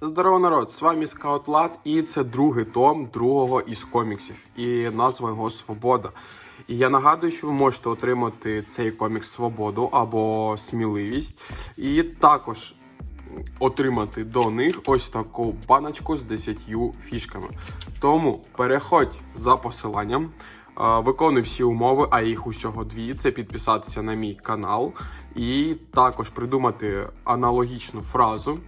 Здорово, народ! З вами Скаут Лад, і це другий том другого із коміксів. І назва його Свобода. І я нагадую, що ви можете отримати цей комікс Свободу або Сміливість, і також отримати до них ось таку баночку з 10 фішками. Тому переходь за посиланням. е, Виконуй всі умови, а їх усього дві. Це підписатися на мій канал і також придумати аналогічну фразу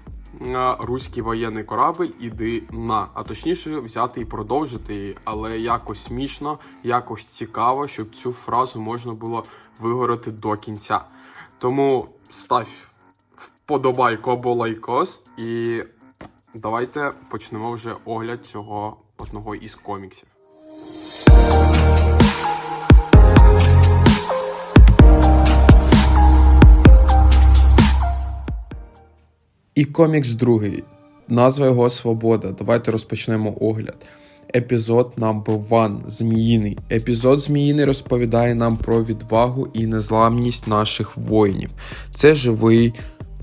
Руський воєнний корабль іди на. А точніше взяти і продовжити її, але якось смішно, якось цікаво, щоб цю фразу можна було вигорати до кінця. Тому став вподобайку або лайкос, і давайте почнемо вже огляд цього одного із коміксів. І комікс другий. Назва його Свобода. Давайте розпочнемо огляд. Епізод number one Зміїний. Епізод Зміїний розповідає нам про відвагу і незламність наших воїнів. Це живий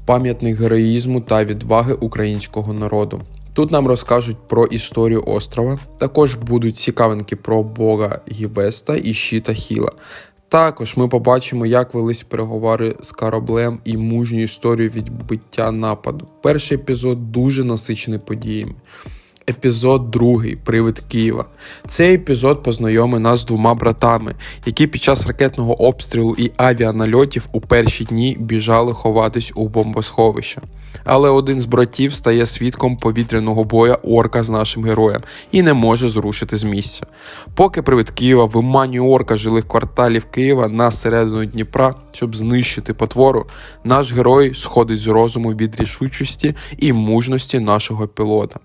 пам'ятник героїзму та відваги українського народу. Тут нам розкажуть про історію острова. Також будуть цікавинки про бога Гівеста і щита Хіла. Також ми побачимо, як велись переговори з кораблем і мужню історію відбиття нападу. Перший епізод дуже насичений подіями. Епізод другий Привид Києва. Цей епізод познайомить нас з двома братами, які під час ракетного обстрілу і авіанальотів у перші дні біжали ховатись у бомбосховища. Але один з братів стає свідком повітряного боя орка з нашим героєм і не може зрушити з місця. Поки привид Києва виманює орка жилих кварталів Києва на середину Дніпра, щоб знищити потвору, наш герой сходить з розуму від рішучості і мужності нашого пілота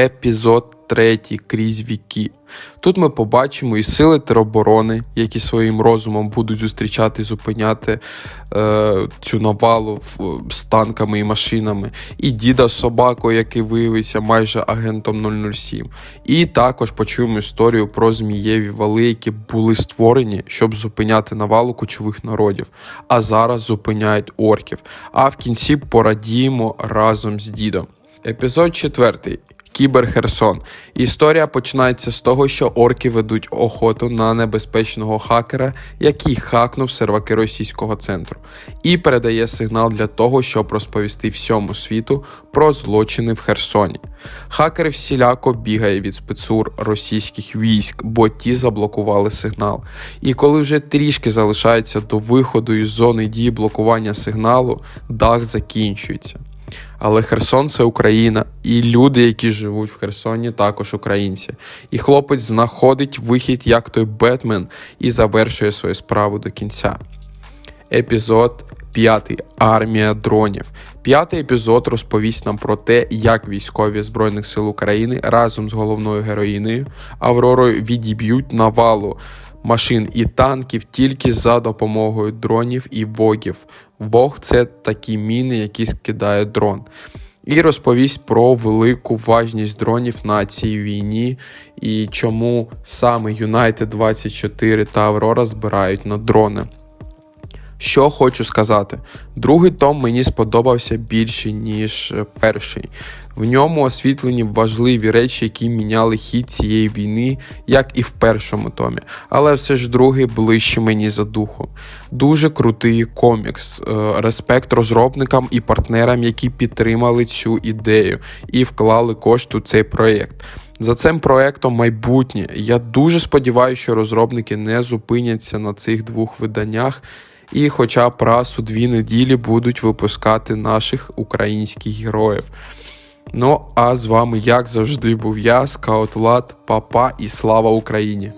епізод 3 крізь віки. Тут ми побачимо і сили тероборони, які своїм розумом будуть зустрічати і зупиняти е, цю навалу з танками і машинами, і діда з який виявився майже агентом 007. І також почуємо історію про змієві вали, які були створені, щоб зупиняти навалу кочових народів, а зараз зупиняють орків. А в кінці порадіємо разом з дідом. Епізод 4. Кіберхерсон. Історія починається з того, що орки ведуть охоту на небезпечного хакера, який хакнув серваки російського центру, і передає сигнал для того, щоб розповісти всьому світу про злочини в Херсоні. Хакер всіляко бігає від спецур російських військ, бо ті заблокували сигнал. І коли вже трішки залишається до виходу із зони дії блокування сигналу, дах закінчується. Але Херсон це Україна, і люди, які живуть в Херсоні, також українці. І хлопець знаходить вихід як той Бетмен і завершує свою справу до кінця. Епізод 5. Армія дронів. П'ятий епізод розповість нам про те, як військові Збройних сил України разом з головною героїнею Авророю відіб'ють навалу машин і танків тільки за допомогою дронів і вогів. Вог це такі міни, які скидає дрон. І розповість про велику важність дронів на цій війні і чому саме United 24 та Аврора збирають на дрони. Що хочу сказати, другий том мені сподобався більше, ніж е, перший. В ньому освітлені важливі речі, які міняли хід цієї війни, як і в першому томі. Але все ж другий ближче мені за духом. Дуже крутий комікс. Е, Респект розробникам і партнерам, які підтримали цю ідею і вклали кошти у цей проєкт. За цим проектом майбутнє. Я дуже сподіваюся, що розробники не зупиняться на цих двох виданнях. І хоча б раз у дві неділі будуть випускати наших українських героїв. Ну, а з вами, як завжди, був я, Скаут Влад, Папа і слава Україні!